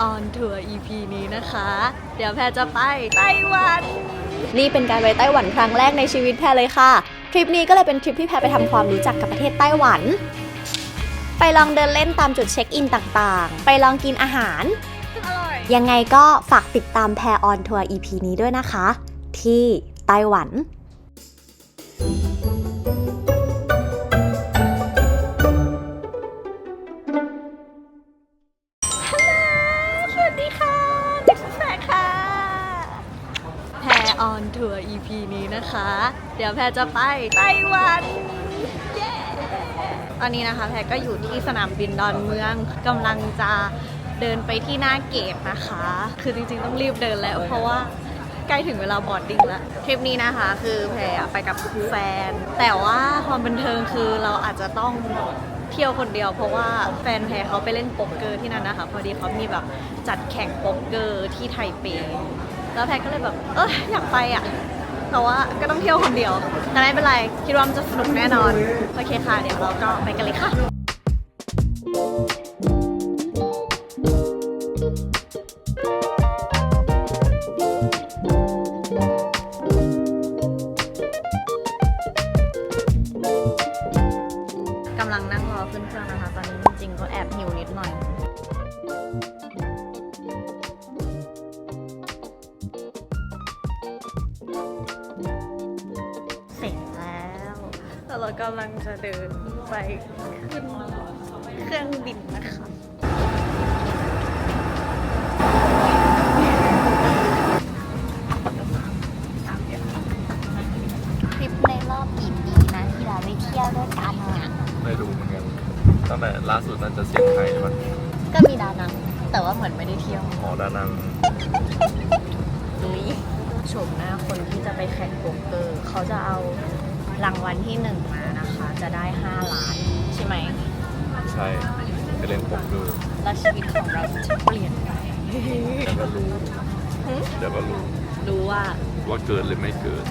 ออนทัวร์ EP นี้นะคะ เดี๋ยวแพรจะไปไต้หวัน นี่เป็นการไปไต้หวันครั้งแรกในชีวิตแพรเลยค่ะ ทริปนี้ก็เลยเป็นทริปที่แพรไปทำความรู้จักกับประเทศไต้หวัน ไปลองเดินเล่นตามจุดเช็คอินต่างๆ ไปลองกินอาหาร ยังไงก็ฝากติดตามแพรออนทัวร์ EP นี้ด้วยนะคะ ที่ไต้หวัน นี้นะคะ เดี๋ยวแพรจะไปไต้หวันตอนนี้นะคะแพรก็อยู่ที่สนามบินดอนเมืองกำลังจะเดินไปที่หน้าเกตนะคะ คือจริงๆต้องรีบเดินแล้ว เพราะว่าใกล้ถึงเวลาบอดดิ้งแล้วทริปนี้นะคะ คือแพรไปกับแฟน แต่ว่าความบันเทิงคือเราอาจจะต้องเที่ยวคนเดียวเพราะว่าแฟนแพรเขาไปเล่นโป๊กเกอร์ที่นั่นนะคะ พอดีเขามีแบบจัดแข่งโป๊กเกอร์ที่ไทเป แล้วแพรก็เลยแบบเอออยากไปอะ แต่ว่าก็ต้องเที่ยวคนเดียวแต่ไม่เป็นไร คิดว่ามันจะสนุกแน่นอน โอเคค่ะ เดี๋ยวเราก็ไปกันเลยค่ะ เครื่องบินนะคะ ทริปในรอบกี่ปีนะที่เราได้เที่ยวด้วยกันอะไม่รู้เหมือนกันตั้งแต่ล่าสุดน่าจะเซี่ยงไฮ้ป่ะก็มีดานัง แต่ว่าเหมือนไม่ได้เที่ยวหอดานังนุ้ยชมหน้าคนที่จะไปแข่งโป๊กเกอร์ เขาจะเอารางวัลที่หนึ่งมานะคะ จะได้ 5 ล้านใช่ไหมใช่ไปเล่นผมดูแล้วชีวิตของเราจะเปลี่ยนไปเดี๋ยวก็รู้เดี๋ยวก็รู้รู้ว่าว่าเกิดหรือไม่เกิด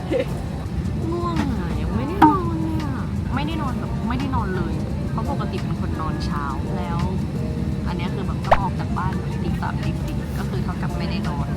ง่วงอะยังไม่ได้นอนเลยอะไม่ได้นอนแบบไม่ได้นอนเลย เพราะปกติเป็นคนนอนเช้าแล้ว อันเนี้ยคือแบบต้องออกจากบ้านแบบตีสามตีสี่ก็คือเท่ากับไม่ได้นอน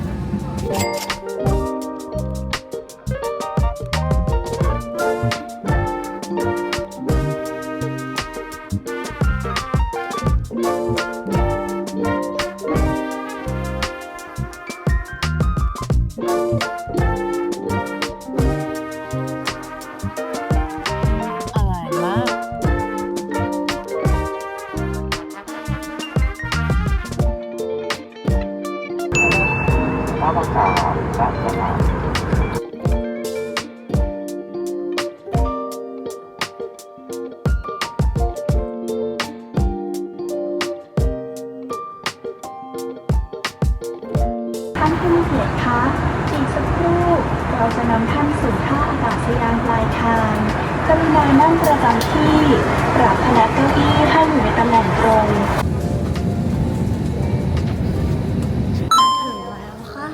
นั่งประจำที่ปรับพนักเก้าอี้ให้อยู่ในตำแหน่งตรงถึงแล้วค่ะ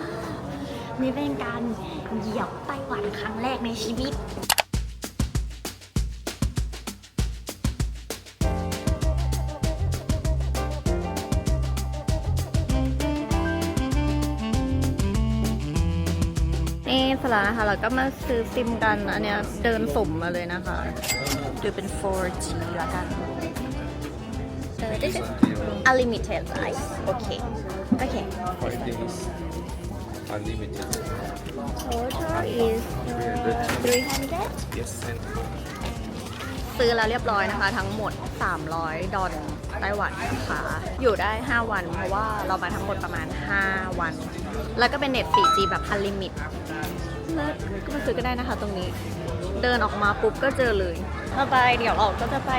นี่เป็นการเหยียบไต้หวันครั้งแรกในชีวิต ล้วนะคะเราก็มาซื้อซิมกัน อันเนี้ยเดินสุ่มมาเลยนะคะดูเป็น 4G แล้วกันเออ this is unlimited right โอเค โอเค Five days unlimited total is 300 yes and ซื้อแล้วเรียบร้อยนะคะ ทั้งหมด 300 ดอลไต้หวันนะคะ อยู่ได้ 5 วันเพราะว่าเรามาทั้งหมดประมาณ 5 วัน แล้วก็เป็นเน็ต 4G แบบพันลิมิตแล้วก็มาซื้อก็ได้นะคะตรงนี้ เดินออกมาปุ๊บก็เจอเลยต่อไปเดี๋ยวเราก็จะไป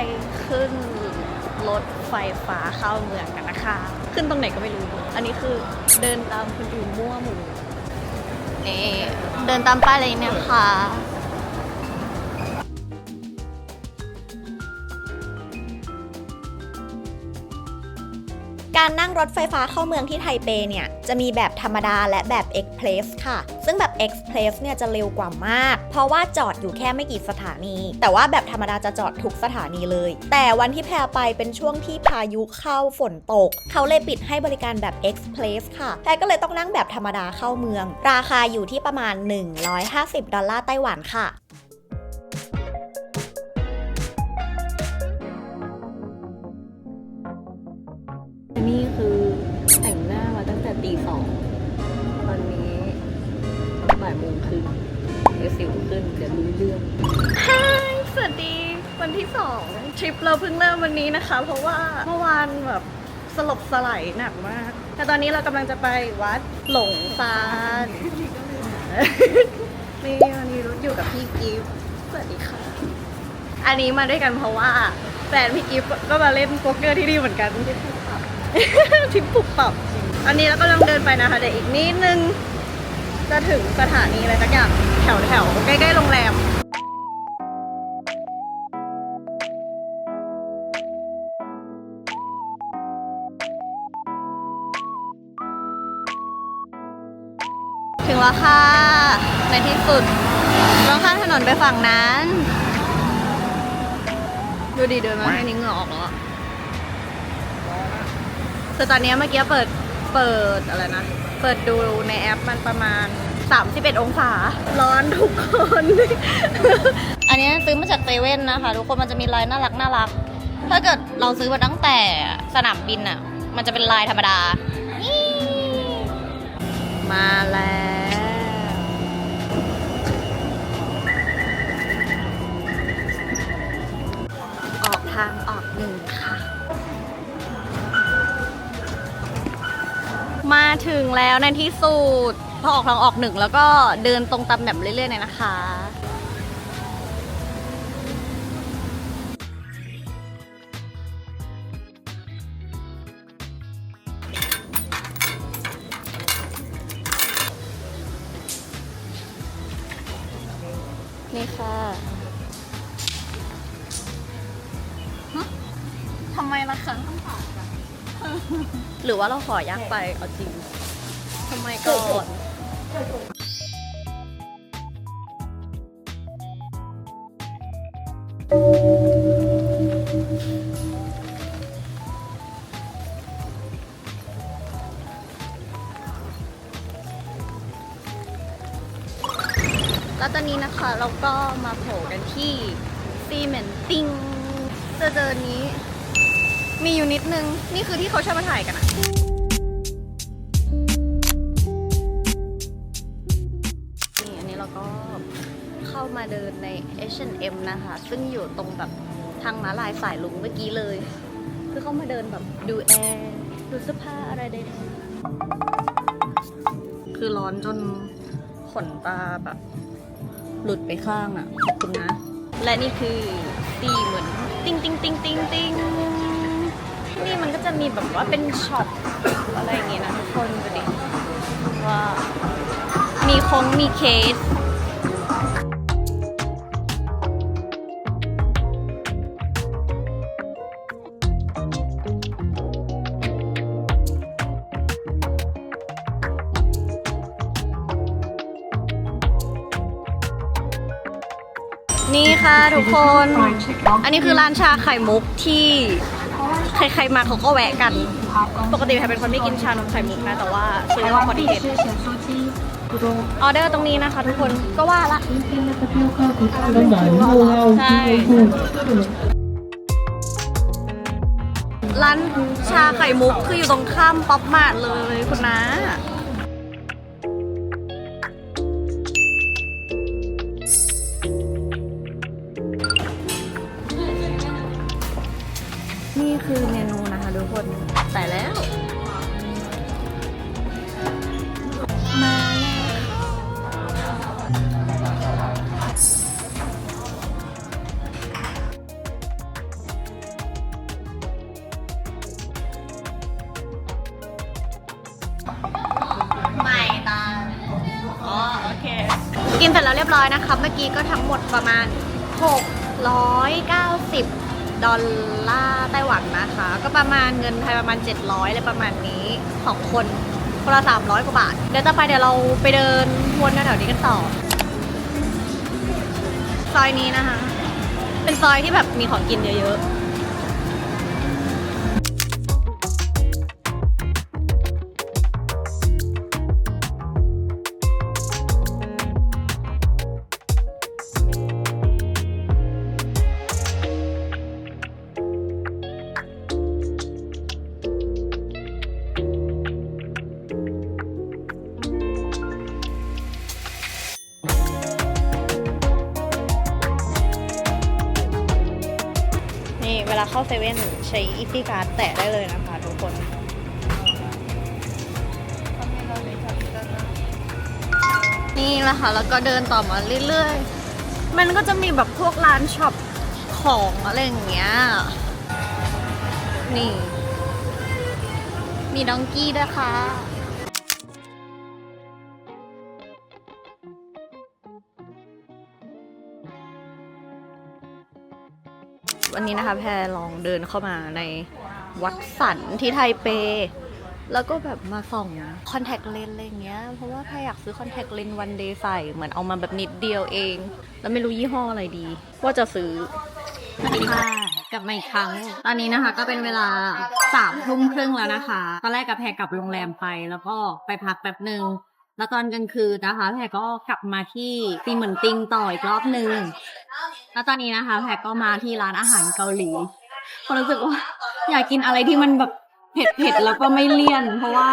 ขึ้นรถไฟฟ้าเข้าเมืองกันนะคะ ขึ้นตรงไหนก็ไม่รู้ อันนี้คือเดินตามคนอื่นมั่วหมู่นี่เดินตามป้ายเลยเนี่ยค่ะ การนั่งรถไฟฟ้าเข้าเมืองที่ไทเปเนี่ย จะมีแบบธรรมดาและแบบ Express ค่ะ ซึ่งแบบ Express เนี่ยจะเร็วกว่ามาก เพราะว่าจอดอยู่แค่ไม่กี่สถานี แต่ว่าแบบธรรมดาจะจอดทุกสถานีเลย แต่วันที่แพรไปเป็นช่วงที่พายุเข้าฝนตก เขาเลยปิดให้บริการแบบ Express ค่ะแพรก็เลยต้องนั่งแบบธรรมดาเข้าเมือง ราคาอยู่ที่ประมาณ 150 ดอลลาร์ไต้หวันค่ะ นี่คือแต่งหน้ามาตั้งแต่ตีสองตอนนี้บ่ายโมงครึ่งเดี๋ยวสิวขึ้นเดี๋ยวรู้เรื่องสวัสดีวันที่2ทริปเราเพิ่งเริ่มวันนี้นะคะ เพราะว่าเมื่อวานแบบสลบสลายหนักมาก แต่ตอนนี้เรากำลังจะไปวัดหลงซานนี่วันนี้รุ้อยู่กับพี่กิฟต์สวัสดีค่ะ อันนี้มาด้วยกันเพราะว่าแฟนพี่กิฟต์ก็มาเล่นโป๊กเกอร์ที่นี่เหมือนกัน ทริปปุบปับ อันนี้เรากำลังเดินไปนะคะเดี๋ยวอีกนิดนึง จะถึงสถานีอะไรสักอย่างแถวแถวใกล้ๆโรงแรมถึงแล้วค่ะในที่สุดต้องข้ามถนนไปฝั่งนั้น ดูดีเดินมาแค่นี้เหงื่อออกแล้ว คือตอนนี้เมื่อกี้เปิดเปิดอะไรนะ เปิดดูในแอปมันประมาณ 31 องศา ร้อนทุกคน อันนี้ซื้อมาจากเซเว่นนะคะ ทุกคนมันจะมีลายน่ารักน่ารัก ถ้าเกิดเราซื้อมาตั้งแต่สนามบินอะมันจะเป็นลายธรรมดานี่มาแล้ว มาถึงแล้วในที่สุดพอออกทางออกหนึ่งแล้วก็เดินตรงตามแบบเรื่อยๆเลยนะคะ ว่าเราขอยากไปเอาจริงทำไมก่อนแล้วตอนนี้นะคะเราก็มาโผล่กันที่ซีเมนติงเจอเจอนี้ มีอยู่นิดนึง นี่คือที่เขาชอบมาถ่ายกันอะนี่อันนี้เราก็เข้ามาเดินใน H&M นะคะ ซึ่งอยู่ตรงแบบทางม้าลายสายลุงเมื่อกี้เลย คือเข้ามาเดินแบบดูแอร์ดูเสื้อผ้าอะไรใดๆคือร้อนจนขนตาแบบ หลุดไปข้างอะขอบคุณนะ และนี่คือตีเหมือน ติ้งติ้งติ้งติ้งติ้ง นี่มันก็จะมีแบบว่าเป็นช็อปอะไรอย่างเงี้ยนะทุกคนดูดิว่ามีคงมีเคสนี่ค่ะทุกคน อันนี้คือร้านชาไข่มุกที่ ใครๆมาเขาก็แวะกัน ปกติแพรเป็นคนไม่กินชานมไข่มุกนะ แต่ว่าซื้อมาพอดีเด็ดออเดอร์ตรงนี้นะคะทุกคนก็ว่าละใช่ร้านชาไข่มุกคืออยู่ตรงข้ามป๊อปมาร์ทเลยคุณนะ ใส่แล้ว มาไม่ตาอ๋อโอเค กินเสร็จแล้วเรียบร้อยนะคะ เมื่อกี้ก็ทั้งหมดประมาณ 690 ดอลลาร์ไต้หวันนะคะ ก็ประมาณเงินไทยประมาณ 700อะไรประมาณนี้สองคนคนละ300 กว่าบาท เดี๋ยวจะไปเดี๋ยวเราไปเดินวนแถวๆนี้กันต่อ ซอยนี้นะคะ เป็นซอยที่แบบมีของกินเยอะๆ เข้าเซเว่นใช้ Easy Card แตะได้เลยนะคะทุกคน นี่แหละค่ะ แล้วก็เดินต่อมาเรื่อยๆ มันก็จะมีแบบพวกร้านช็อปของอะไรอย่างเงี้ย นี่ มีดองกี้ด้วยค่ะ วันนี้นะคะแพรลองเดินเข้ามาในวัดสันที่ไทเป แล้วก็แบบมาส่องคอนแทคเลนส์อะไรเงี้ย เพราะว่าแพรอยากซื้อคอนแทคเลนส์วันเดย์ใส่ เหมือนเอามาแบบนิดเดียวเอง แล้วไม่รู้ยี่ห้ออะไรดี ว่าจะซื้อค่ะกลับมาอีกครั้ง ตอนนี้นะคะก็เป็นเวลาสามทุ่มครึ่งแล้วนะคะ ตอนแรกกับแพรกลับโรงแรมไป แล้วก็ไปพักแป๊บหนึ่งแล้วตอนกลางคืนนะคะแพรก็กลับมาที่ตีเหมือนติงต่ออีกรอบหนึ่ง แล้วตอนนี้นะคะแพรก็มาที่ร้านอาหารเกาหลีเพราะรู้สึกว่าอยากกินอะไรที่มันแบบเผ็ดๆแล้วก็ไม่เลี่ยน เพราะว่า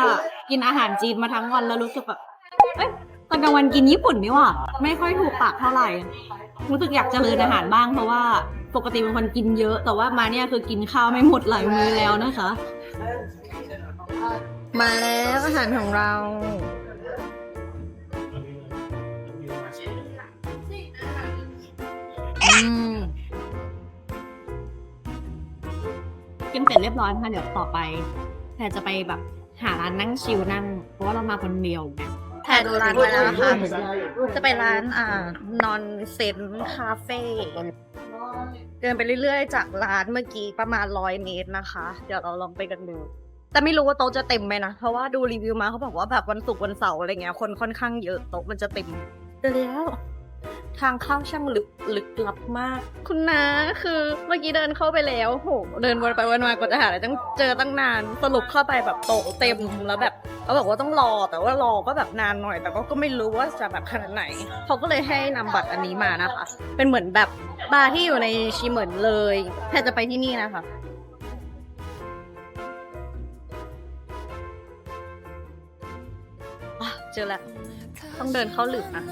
กินอาหารจีนมาทั้งวันแล้วรู้สึกแบบเอ้ยตอนกลางวันกินญี่ปุ่นนี่หว่าไม่ค่อยถูกปากเท่าไหร่ รู้สึกอยากเจริญอาหารบ้างเพราะว่าปกติเป็นคนกินเยอะ แต่ว่ามาเนี่ยคือกินข้าวไม่หมดหลายมื้อแล้วนะคะ มาแล้วอาหารของเรา กินเสร็จเรียบร้อยค่ะเดี๋ยวต่อไปแพรจะไปแบบหาร้านนั่งชิลนั่ง เพราะว่าเรามาคนเดียวไงแพรดูร้านไปแล้วนะคะจะไปร้านอ่านอนเซนคาเฟ่เดินไปเรื่อยๆ จากร้านเมื่อกี้ประมาณร้อยเมตรนะคะ เดี๋ยวเราลองไปกันดูแต่ไม่รู้ว่าโต๊ะจะเต็มไหมนะ เพราะว่าดูรีวิวมาเขาบอกว่าแบบวันศุกร์วันเสาร์อะไรเงี้ยคนค่อนข้างเยอะโต๊ะมันจะเต็มเดี๋ยวแล้ว ทางเข้าช่างลึกลึกลับมาก คุณนะคือเมื่อกี้เดินเข้าไปแล้วโหเดินวนไปวนมากว่าจะหาอะไรต้องเจอตั้งนานสรุปเข้าไปแบบโตะเต็มแล้วแบบเขาบอกว่าต้องรอแต่ว่ารอก็แบบนานหน่อย แต่ก็ก็ไม่รู้ว่าจะแบบขนาดไหนเขาก็เลยให้นำบัตรอันนี้มานะคะ เป็นเหมือนแบบบาร์ที่อยู่ในชีเหมือนเลยแพทจะไปที่นี่นะคะเจอแล้วต้องเดินเข้าหลืบอะ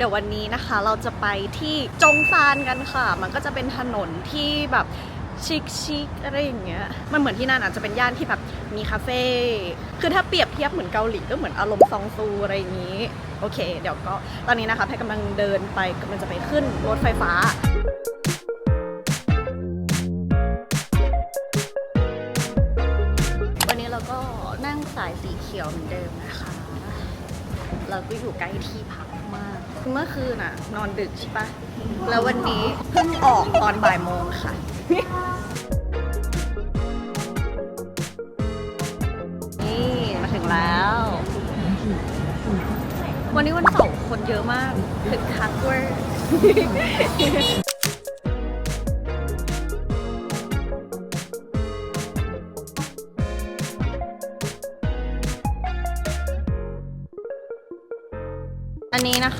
เดี๋ยววันนี้นะคะ เราจะไปที่จงซานกันค่ะ มันก็จะเป็นถนนที่แบบชิคชิคๆอะไรอย่างเงี้ย มันเหมือนที่นั่นอาจจะเป็นย่านที่แบบมีคาเฟ่ คือถ้าเปรียบเทียบเหมือนเกาหลีก็เหมือนอารมณ์ซองซูอะไรอย่างงี้ โอเค เดี๋ยวก็ตอนนี้นะคะแพทกำลังเดินไปกำลังจะไปขึ้นรถไฟฟ้าวันนี้เราก็นั่งสายสีเขียวเหมือนเดิมนะคะ เราก็อยู่ใกล้ที่พักมาก เมื่อคืนน่ะ นอนดึกใช่ปะแล้ววันนี้เพิ่งออกตอนบ่ายโมงค่ะ นี่มาถึงแล้ว วันนี้วันเสาร์คนเยอะมากคึกคักเวอร์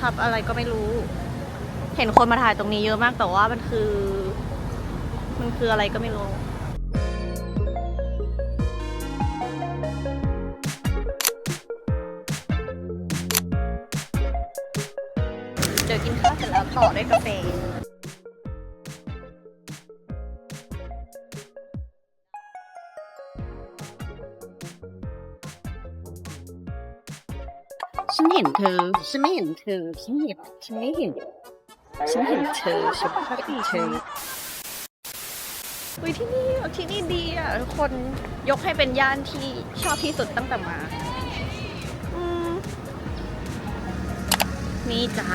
ครับอะไรก็ไม่รู้ เห็นคนมาถ่ายตรงนี้เยอะมากแต่ว่ามันคือ มันคืออะไรก็ไม่รู้เดี๋ยวกินข้าวเสร็จแล้วต่อด้วยกาแฟ ห็นเธอ ฉันไม่เห็นเธอ ฉันเห็นฉันไม่เห็น ฉันเห็นเธอ ฉันไม่เห็นเธออุ้ยที่นี่ที่นี่ดีอะทุกคนยกให้เป็นย่านที่ชอบที่สุดตั้งแต่มาอืมนี่จ้า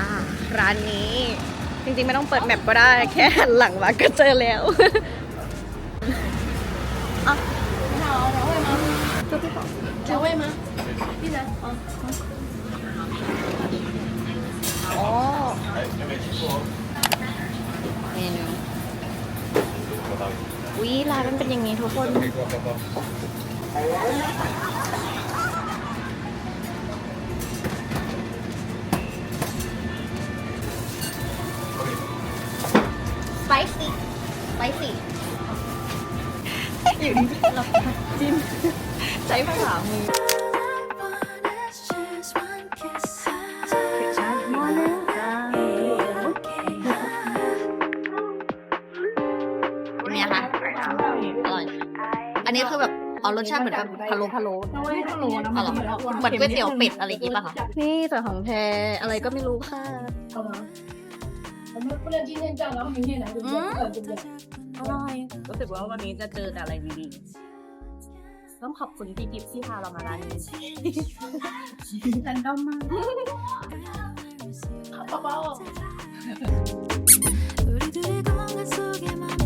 ร้านนี้ จริงๆไม่ต้องเปิดแมปก็ได้ แค่หันหลังมาก็เจอแล้วอะอ๋ เมนูวิร้านมันเป็นอย่างนี้ทุกคนสไปซี่สไปซี่อยู่ดีๆเราจิ้มใช้ภาษามือ รสชาติเหมือนแบบพะโล้พะโล้ไม่พะโล้นะเหรอเหมือนก๋วยเตี๋ยวเป็ดอะไรอย่างงี้ป่ะคะนี่แต่ของแพอะไรก็ไม่รู้ค่ะอร่อยรู้สึกว่าวันนี้จะเจอแต่อะไรดีๆต้องขอบคุณพี่กิฟที่พาเรามาร้านนี้ฉันก็มมากขอบคุณ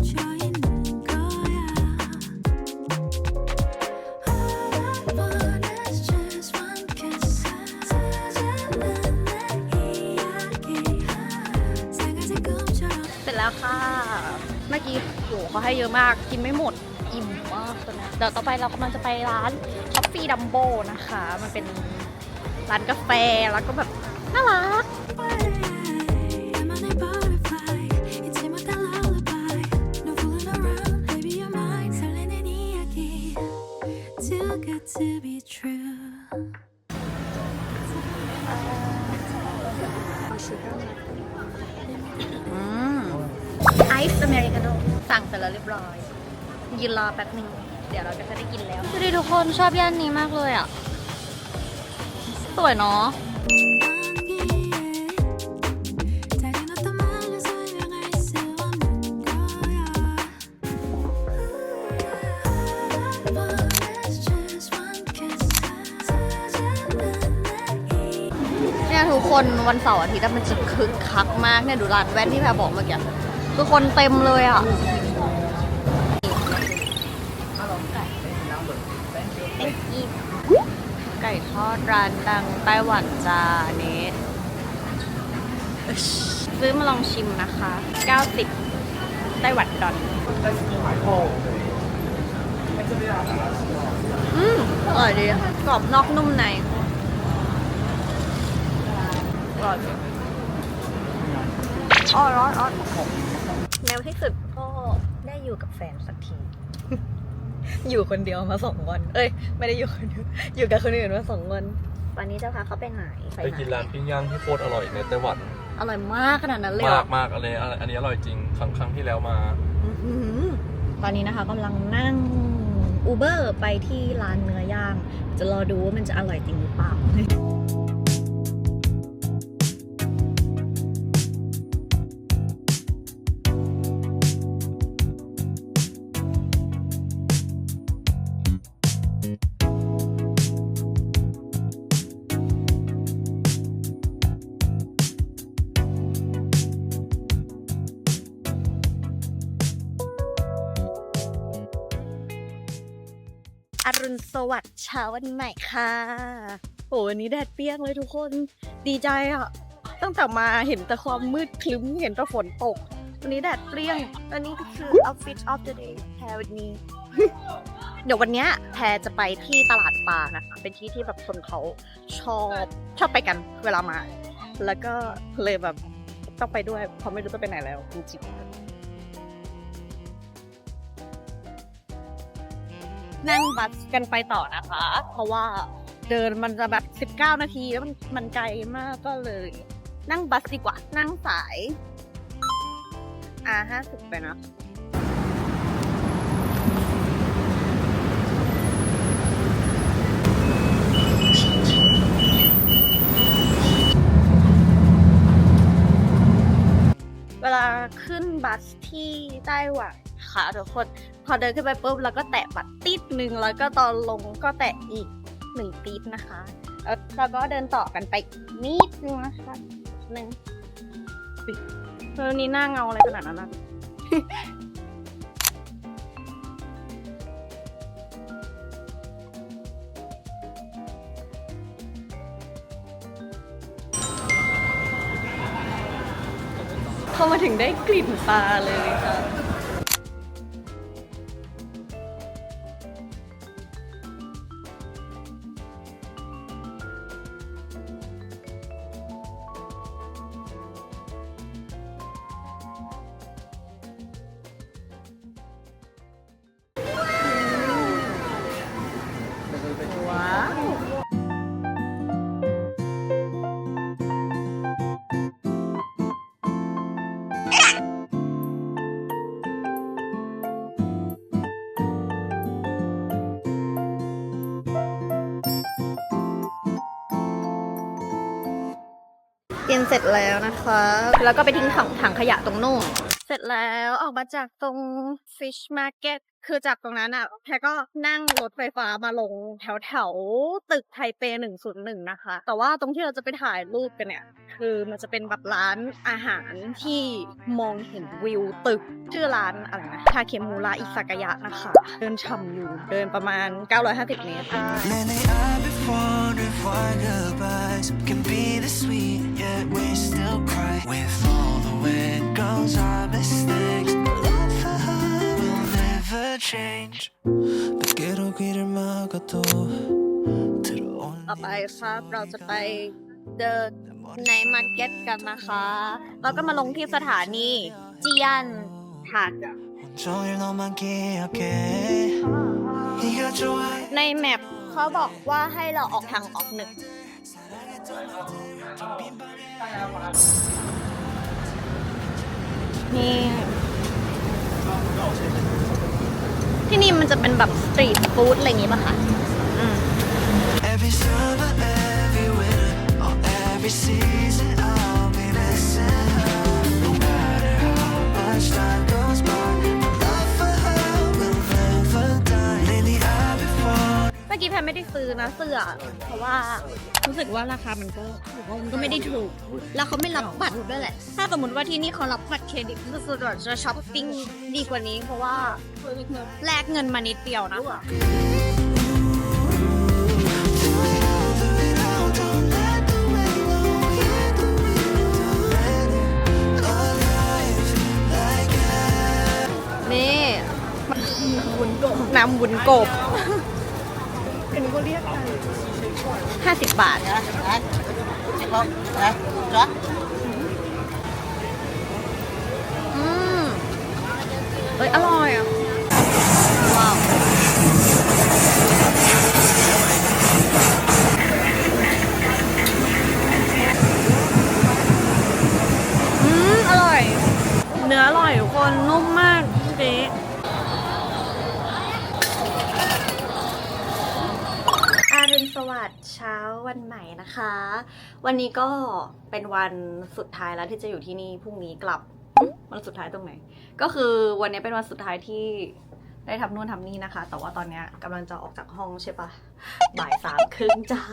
อกี้โหเขาให้เยอะมากกินไม่หมดอิ่มมากตอนนี้เดี๋ยวต่อไปเรากำลังจะไปร้าน Coffee Dumbo นะคะ มันเป็นร้านกาแฟแล้วก็แบบน่ารัก สร็จแล้วเรียบร้อย ยืนรอแป๊บหนึ่งเดี๋ยวเราจะได้กินแล้วสวัสดีทุกคนชอบย่านนี้มากเลยอะ สวยเนาะนี่ยทุคนวันเสาร์อาทิตย์มันจะคึกคักมากเนี่ยดูร้านแว่นที่แพรบอกเมื่อกี้คือคนเต็มเลยอะ ก่ทอดร้านดังไต้หวันจาอันนี้ ซื้อมาลองชิมนะคะ 90 ไต้หวันดอนอืมอร่อยดีกรอบนอกนุ่มในอร้อนอ๋อร้อนร้อนแนวที่สุดก็ได้อยู่กับแฟนสักที อยู่คนเดียวมาสองวัน เอ้ย ไม่ได้อยู่คนเดียว อยู่กับคนอื่นมาสองวัน วันนี้จะพาเขาไปไหนไปกินร้านปิ้งย่างที่โคตรอร่อยในไต้หวัน อร่อยมากขนาดนั้นเลยเหรมาอกมากอะไรอันนี้อร่อยจริง ครั้งครั้งที่แล้วมา อื้อหือตอนนี้นะคะกำลังนั่งอูเบอร์ไปที่ร้านเนื้อย่าง จะรอดูว่ามันจะอร่อยจริงหรือเปล่า วัสดิ์เช้าวันใหม่ค่ะโหวันนี้แดดเปรี้ยงเลยทุกคนดีใจอะ ตั้งแต่มาเห็นแต่ความมืดคลึ้มเห็นแต่ฝนตก วันนี้แดดเปรี้ยงอันนี้ก็คือ outfit of the day แพรวันนี้ เดี๋ยววันเนี้ยแพรจะไปที่ตลาดปลานะคะ เป็นที่ที่แบบคนเขาชอบชอบไปกันเวลามา แล้วก็เลยแบบต้องไปด้วยเพราะไม่รู้จะไปไหนแล้วจริงๆ นั่งบัสกันไปต่อนะคะ เพราะว่าเดินมันจะแบบ 19 นาทีแล้วมันมันไกลมากก็เลย นั่งบัสดีกว่า นั่งสายอาห้าสิบไปนะเวลาขึ้นบัสที่ไต้หวัน คะทุกคนพอเดินขึ้นไปปุ๊บแล้วก็แตะบัตรติดหนึ่งแล้วก็ตอนลงก็แตะอีกหนึ่งติดนะคะ แล้วเราก็เดินต่อกันไปนิดนึงนะคะหนึ่งอุ๊ยเออนี่หน้าเงาอะไรขนาดนั้นนะเข้ามาถึงได้กลิ่นปลาเลยค่ะ จแล้วนะคะ แล้วก็ไปทิ้งถังถังขยะตรงนู่นเสร็จแล้วออกมาจากตรง fish market คือจากตรงนั้นอะแพรก็นั่งรถไฟฟ้ามาลงแถวแถวตึกไทเป 101 นะคะ แต่ว่าตรงที่เราจะไปถ่ายรูปกันเนี่ย คือมันจะเป็นแบบร้านอาหารที่มองเห็นวิวตึก ชื่อร้านอะไรนะทาเคมูระอิซากายะนะคะ เดินช่ำอยู่เดินประมาณ 950 เมตร wonder if our goodbyes can be this sweet, yet we still cry. With all the wind goes our mistakes. Our love for her will never change. ต่อไปครับเราจะไปเดินในมาร์เก็ตกันนะคะ แล้วก็มาลงที่สถานีจียันถาด ในแมป เขาบอกว่าให้เราออกทางออกหนึ่งนี่ที่นี่มันจะเป็นแบบสตรีทฟู้ดอะไรอย่างงี้ป่ะคะอืม Every summer, every winter, or every season, นไม่ได้ซื้อนะเสื้อ เพราะว่ารู้สึกว่าราคามันก็มันก็ไม่ได้ถูก แล้วเขาไม่รับบัตรด้วยแหละ ถ้าสมมติว่าที่นี่เขารับบัตรเครดิตก็คือแบบจะช้อปปิ้งดีกว่านี้ เพราะว่าแลกเงินมานิดเดียวนะนี่นกบน้ำวุ้นกบ ห้าสิบบาทอืมเอ้ยอร่อยอะว้าวอืมอร่อย เนื้ออร่อยทุกคนนุ่มมากเจ๊อารุณ สวัสดิ์เช้าวันใหม่นะคะ วันนี้ก็เป็นวันสุดท้ายแล้วที่จะอยู่ที่นี่พรุ่งนี้กลับวันสุดท้ายตรงไหน ก็คือวันนี้เป็นวันสุดท้ายที่ได้ทำนู่นทำนี่นะคะ แต่ว่าตอนเนี้ยกำลังจะออกจากห้องใช่ปะบ่ายสามครึ่งจ้า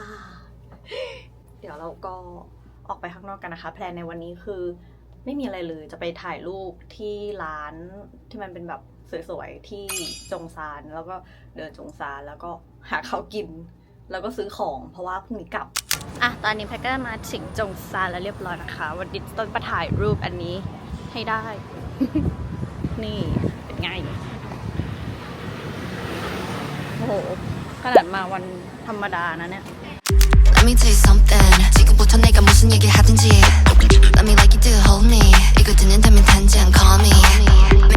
เดี๋ยวเราก็ออกไปข้างนอกกันนะคะ แพลนในวันนี้คือไม่มีอะไรเลยจะไปถ่ายรูปที่ร้านที่มันเป็นแบบสวยๆ ที่จงซานแล้วก็เดินจงซานแล้วก็หาข้าวกิน แล้วก็ซื้อของเพราะว่าพรุ่งนี้กลับ อ่ะ ตอนนี้แพทก็มาถึงจงซานแล้วเรียบร้อยนะคะ วันนี้ต้องไปถ่ายรูปอันนี้ให้ได้ นี่เป็นไง โอ้โห ขนาดมาวันธรรมดานะเนี่ย Let me tell you something 지금부터 내가 무슨 얘기 하든지 Let me like you do hold me 이거 듣는다면 단지 안 call me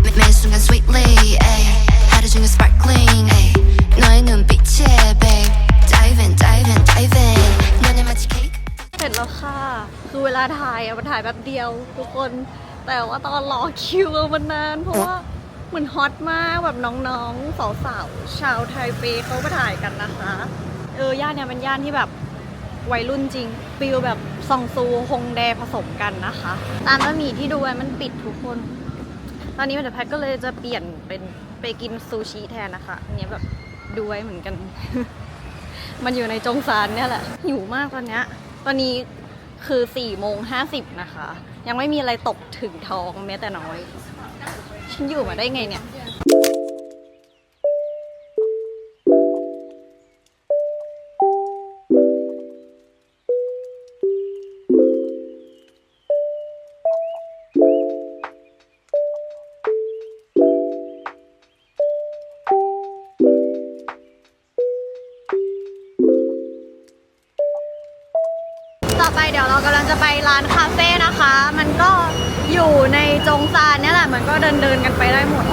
매- 매 순간 sweetly ay. 하루 종일 sparkling ay. 너의 눈빛에 babe เสร็จแล้วค่ะ คือเวลาถ่ายอะมันถ่ายแบบเดียวทุกคน แต่ว่าตอนรอคิวมันนาน เพราะว่าเหมือนฮอตมากแบบน้องๆสาวๆชาวไทเปเขามาถ่ายกันนะคะ เออย่านเนี่ยเป็นย่านที่แบบวัยรุ่นจริงฟิลแบบซองซูฮงแดผสมกันนะคะ ตามบะหมี่ที่ดูไว้มันปิดทุกคน ตอนนี้มันจะแพ็คก็เลยจะเปลี่ยนเป็นไปกินซูชิแทนนะคะ เนี้ยแบบดูไว้เหมือนกัน มันอยู่ในจงซานเนี่ยแหละ หิวมากตอนเนี้ย ตอนนี้คือ4ี่โมงห้าสิบนะคะ ยังไม่มีอะไรตกถึงท้องแม้แต่น้อย ฉันอยู่มาได้ไงเนี่ย กำลังจะไปร้านคาเฟ่นะคะ มันก็อยู่ในจงซานเนี่ยแหละมันก็เดินเดินกันไปได้หมด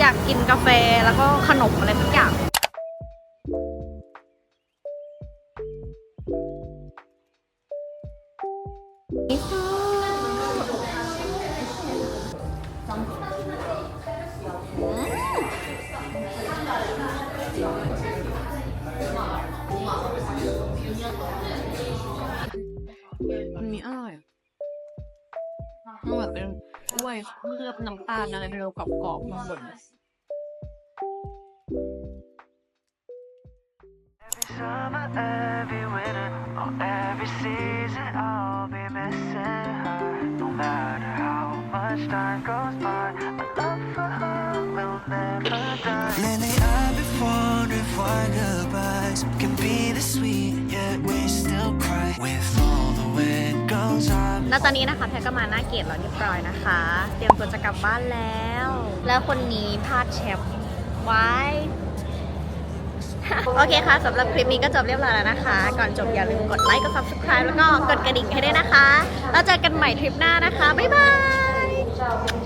อยากกินกาแฟแล้วก็ขนมอะไรทุกอย่าง every season, I'll be missing her. No matter how much time goes by, my love for her will never die. Lately, I've been wondering why goodbyes can be this sweet, yet we still cry. With all the wind goes on. แล้วตอนนี้นะคะแพทก็มาหน้าเกตแล้วเรียบร้อยนะคะ เตรียมตัวจะกลับบ้านแล้ว แล้วคนนี้พลาดแชมป์ไว้ โอเคค่ะสำหรับคลิปนี้ก็จบเรียบร้อยแล้วนะคะ ก่อนจบอย่าลืมกดไลค์ กด subscribe แล้วก็กดกระดิ่งให้ด้วยนะคะ แล้วเจอกันใหม่ทริปหน้านะคะ บ๊ายบาย